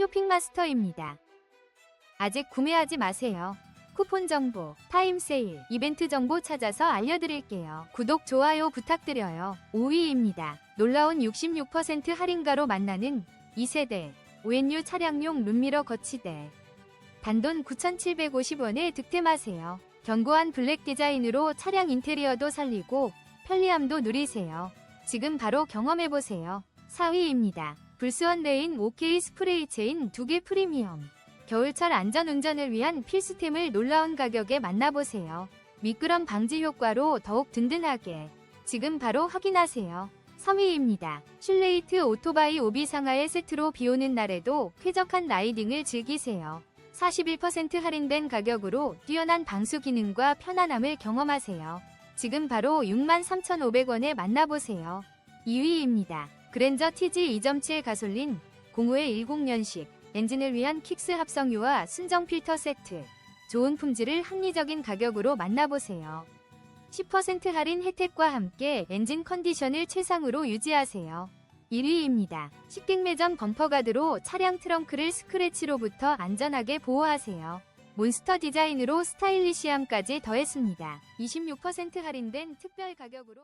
쇼핑마스터입니다. 아직 구매하지 마세요. 쿠폰 정보, 타임 세일, 이벤트 정보 찾아서 알려드릴게요. 구독, 좋아요 부탁드려요. 5위입니다. 놀라운 66% 할인가로 만나는 2세대 ONU 차량용 룸미러 거치대. 단돈 9,750원에 득템하세요. 견고한 블랙 디자인으로 차량 인테리어도 살리고 편리함도 누리세요. 지금 바로 경험해보세요. 4위입니다. 불스원 레인 OK 스프레이 체인 2개 프리미엄. 겨울철 안전운전을 위한 필수템을 놀라운 가격에 만나보세요. 미끄럼 방지 효과로 더욱 든든하게. 지금 바로 확인하세요. 3위입니다. 슐레이트 오토바이 오비 상하의 세트로 비 오는 날에도 쾌적한 라이딩을 즐기세요. 41% 할인된 가격으로 뛰어난 방수 기능과 편안함을 경험하세요. 지금 바로 63,500원에 만나보세요. 2위입니다. 그랜저 TG 2.7 가솔린 05의 10년식 엔진을 위한 킥스 합성유와 순정 필터 세트. 좋은 품질을 합리적인 가격으로 만나보세요. 10% 할인 혜택과 함께 엔진 컨디션을 최상으로 유지하세요. 1위입니다. 식객 매점 범퍼 가드로 차량 트렁크를 스크래치로부터 안전하게 보호하세요. 몬스터 디자인으로 스타일리시함까지 더했습니다. 26% 할인된 특별 가격으로